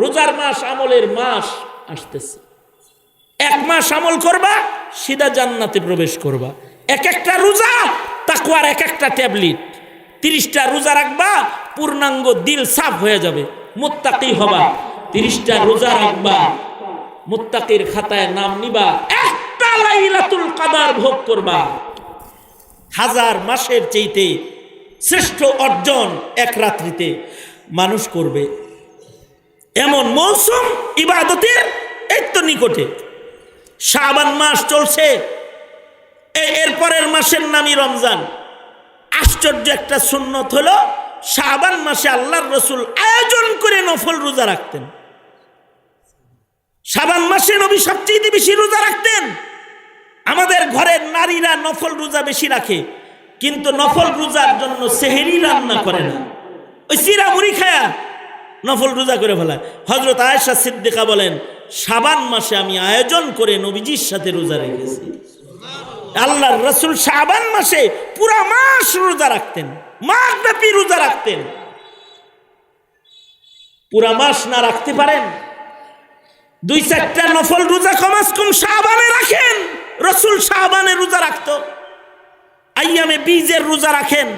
রোজার মাস আমলের মাস আসতেছে। এক মাস আমল করবা, সিধা জান্নাতে প্রবেশ করবা। এক একটা রোজা তাকুয়ার এক একটা ট্যাবলেট। তিরিশটা রোজা রাখবা, পূর্ণাঙ্গ দিল সাফ হয়ে যাবে। মোত্তাকি হবা, তিরিশটা রোজা রাখবা। মোত্তাকির খাতায় নাম নিবা, একটা লাইলাতুল কাদার ভোগ করবা। হাজার মাসের চেইতে শ্রেষ্ঠ অর্জন এক রাত্রিতে। মানুষ করবে এমন মৌসুম ইবাদতের এই তো নিকটে। শাবান মাস চলছে। এরপরের মাসের নামই রমজান। আশ্চর্য একটা সুন্নত হলো, শাবান মাসে আল্লাহর রসুল আয়োজন করে নফল রোজা রাখতেন। শাবান মাসে নবী সবচেয়ে বেশি রোজা রাখতেন। আমাদের ঘরের নারীরা নফল রোজা বেশি রাখে, কিন্তু নফল রোজার জন্য সেহেরি রান্না করে না। ওই সিরা মুড়ি খায়া নফল রোজা করে ফেলায় হজরত আয়েশা সিদ্দিকা বলেন সাবান মাসে আমি আয়োজন করে নবীজির সাথে রোজা রেখেছি। আল্লাহর রসুল সাবান মাসে পুরা মাস রোজা রাখতেন মাস ব্যাপী রোজা রাখতেন। পুরা মাস না রাখতে পারেন? দুই চারটা নফল রোজা কমাস কম শাহবানে রাখেন, রসুল শাহবানে রোজা রাখতো। আইয়ামে বীজের রোজা রাখেন,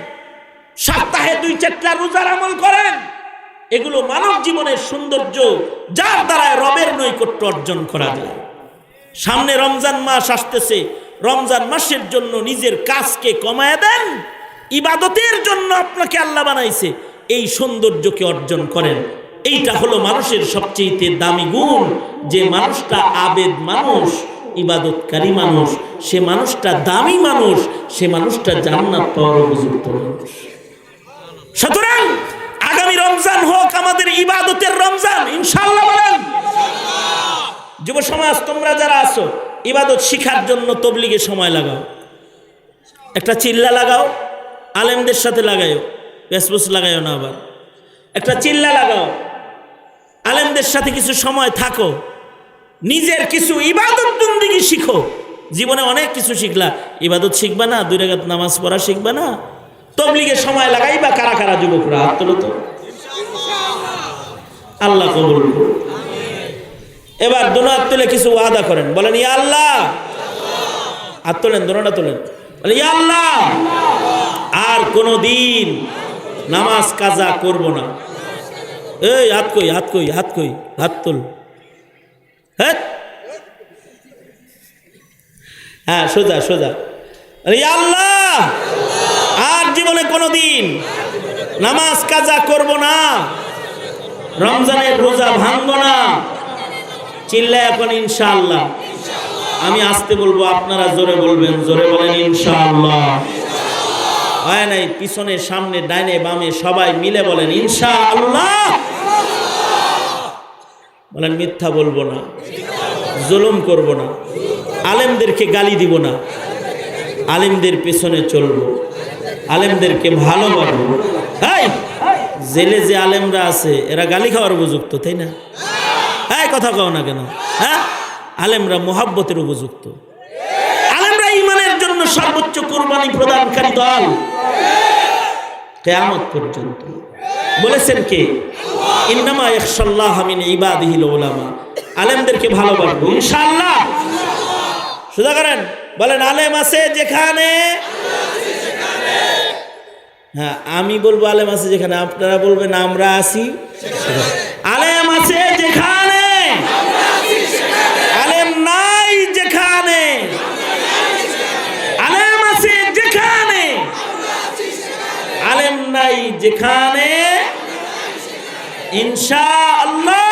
সপ্তাহে দুই চারটা রোজার আমল করেন। এগুলো মানব জীবনের সৌন্দর্য, যার দ্বারা রবের নৈকট্য অর্জন করা যায়। সামনে রমজান মাস আসতেছে, রমজান মাসের জন্য নিজের কাজকে কমায় দেন, ইবাদতের জন্য আপনাকে আল্লাহ বানাইছে, এই সৌন্দর্যকে অর্জন করেন। এইটা হলো মানুষের সবচেয়ে দামি গুণ, যে মানুষটা আবেদ মানুষ, ইবাদতকারী মানুষ, সে মানুষটা দামি মানুষ, সে মানুষটা জান্নাত পাওয়ার উপযুক্ত মানুষ। সুতরাং রমজান হোক, আমাদের ইবাদতের রমজান ইনশাল্লাহ বলেন। যুব সমাজ, তোমরা যারা আছো, ইবাদত শিখার জন্য তবলিগে সময় লাগাও। একটা চিল্লা লাগাও, আলেমদের সাথে লাগাইও বেসবুস লাগাইও না আবার। একটা চিল্লা লাগাও, আলেমদের সাথে কিছু সময় থাকো। নিজের কিছু ইবাদত বন্দিগি শিখো। জীবনে অনেক কিছু শিখলা, ইবাদত শিখবা না, দুই রেখাত নামাজ পড়া শিখবা না। তবলিগে সময় লাগাইবা, কারা কারা যুবকরা, হাত তোলো তো। আল্লাহ কবুল। এবার দোনাত তুলে কিছু ওয়াদা করেন। বলেন ইয়া আল্লাহ। হাত তোলেন দোনাটা তোলেন। বলেন ইয়া আল্লাহ। আর কোনো দিন নামাজ কাজা করব না। এই হাত কই হাত কই হাত কই হাত তোল। হ্যাঁ? হ্যাঁ সোজা সোজা। বলে, আল্লাহ। আর জীবনে কোনো দিন নামাজ কাজা করব না। রমজানের রোজা ভাঙবো না। চিল্লা এখন ইনশাআল্লাহ। আমি আসতে বলব, আপনারা জোরে বলবেন, জোরে বলেন ইনশাআল্লাহ। হয় নাই, পিছনে, সামনে, ডাইনে, বামে, সবাই মিলে বলেন ইনশাআল্লাহ। বলেন, মিথ্যা বলব না। জুলুম করব না। আলেমদেরকে গালি দিব না। আলেমদের পেছনে চলবো। আলেমদেরকে ভালোবাসবো। হাই! জেলে যে আলেমরা আছে, এরা গালি খাওয়ার উপযুক্ত, তাই না? হ্যাঁ কথা কও না কেন? হ্যাঁ? আলেমরা মোহাব্বতের উপযুক্ত। আলেমরা ইমানের জন্য সর্বোচ্চ কোরবানি প্রদানকারী দল। কেয়ামত পর্যন্ত। বলেছেন কে? ইন্নামা ইখশাল্লাহ মিন ইবাদিহিল উলামা আলেমদেরকে ভালোবাসবো। ইনশাআল্লাহ। সুদা করেন। বলেন, আলেম আছে যেখানে হ্যাঁ আমি বলব আলেম আছে যেখানে, আপনারা বলবেন আমরা আছি আলেম আছে যেখানে। আলেম নাই যেখানে। আলেম আছে যেখানে। আলেম নাই যেখানে। ইনশা আল্লাহ